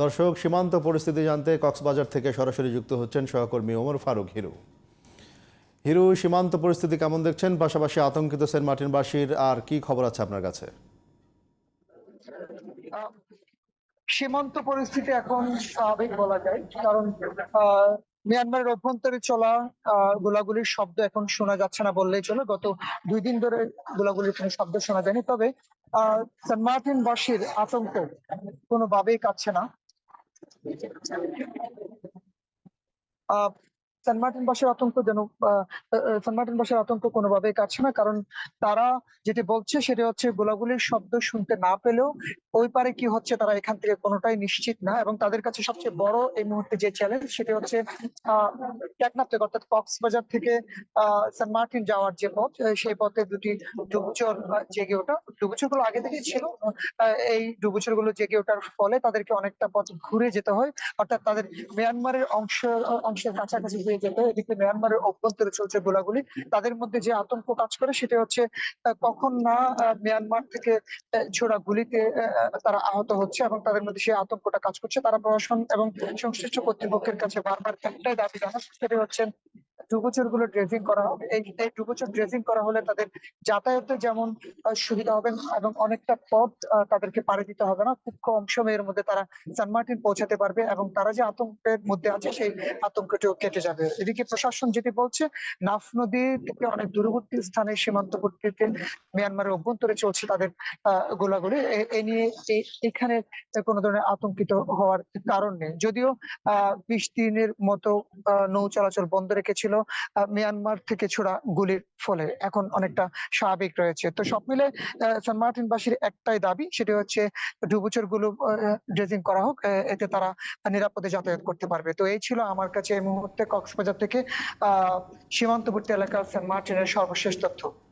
দর্শক, সীমান্ত পরিস্থিতি জানতে কক্সবাজার থেকে সরাসরি যুক্ত হচ্ছেন সহকর্মী ওমর ফারুক হিরু। হিরু, সীমান্ত পরিস্থিতি কেমন দেখছেন? পাশাপাশি আতঙ্কিত সেন্ট মার্টিনবাসীর আর কি খবর আছে আপনার কাছে? সীমান্ত পরিস্থিতি এখন স্বাভাবিক বলা যায়, কারণ মিয়ানমারের অভ্যন্তরে চলা গোলাগুলির শব্দ এখন শোনা যাচ্ছে না বললেই চলে। গত দুই দিন ধরে গোলাগুলির কোনো শব্দ শোনা যায়নি। তবে সেন্ট মার্টিন বাসীর আতঙ্ক কোনোভাবেই কাটছে না। Uh, সেন্ট মার্টিন বাসীর আতঙ্ক যেন আহ, আহ, সেন্ট মার্টিন বাসীর আতঙ্ক কোনোভাবেই কাটছে না কারণ তারা যেটি বলছে সেটা হচ্ছে গোলাগুলির শব্দ শুনতে না পেলেও ওই পারে কি হচ্ছে তারা এখান থেকে কোনোটাই নিশ্চিত না এবং তাদের কাছে সবচেয়ে বড় এই মুহূর্তে যে চ্যালেঞ্জ সেটা হচ্ছে টেকনাফ থেকে অর্থাৎ কক্সবাজার থেকে আহ সেন্ট মার্টিন যাওয়ার যে পথ সেই পথে দুটি ডুবুচর জেগে ওঠা। ডুবুচরগুলো আগে থেকেই ছিল এই ডুবুচরগুলো জেগে ওঠার ফলে তাদেরকে অনেকটা পথ ঘুরে যেতে হয়। অর্থাৎ তাদের মিয়ানমারের অংশ অংশের কাছাকাছি হয়ে যেতে এদিকে মিয়ানমারের অভ্যন্তরে চলছে গোলাগুলি। তাদের মধ্যে যে আতঙ্ক কাজ করে সেটা হচ্ছে কখন না মিয়ানমার থেকে ছোড়া গুলিতে তারা আহত হচ্ছে এবং তাদের মধ্যে সেই আতঙ্কটা কাজ করছে। তারা প্রশাসন এবং সংশ্লিষ্ট কর্তৃপক্ষের কাছে বারবার একটাই দাবি জানাচ্ছে, সেটা হচ্ছে ডুবোচরগুলো ড্রেজিং করা হবে। এই ডুবোচর ড্রেজিং করা হলে তাদের যাতায়াতে যেমন সুবিধা হবে এবং অনেকটা পথ তাদেরকে পাড়ি দিতে হবে না। খুব কম সময়ের মধ্যে তারা সান মার্টিন পৌঁছাতে পারবে এবং তারা যে আতঙ্কের মধ্যে আছে সেই আতঙ্কটিও কেটে যাবে। এদিকে প্রশাসন যেটি বলছে, নাফ নদী থেকে অনেক দূরবর্তী স্থানে সীমান্তবর্তীতে মিয়ানমারের অভ্যন্তরে চলছে তাদের গোলাগুলি। এ- নিয়ে এখানে কোনো ধরনের আতঙ্কিত হওয়ার কারণ নেই। যদিও আহ বিশ দিনের মতো নৌ চলাচল বন্ধ রেখেছিল মিয়ানমার থেকে ছোড়া গুলির ফলে এখন অনেকটা স্বাভাবিক রয়েছে। তো সব মিলে সেন্ট মার্টিনবাসীর একটাই দাবি, সেটি হচ্ছে ডুবুচরগুলো ড্রেজিং করা হোক এতে তারা নিরাপদে যাতায়াত করতে পারবে। তো এই ছিল আমার কাছে এই মুহূর্তে কক্সবাজার থেকে সীমান্তবর্তী এলাকা সেন্ট মার্টিনের সর্বশেষ তথ্য।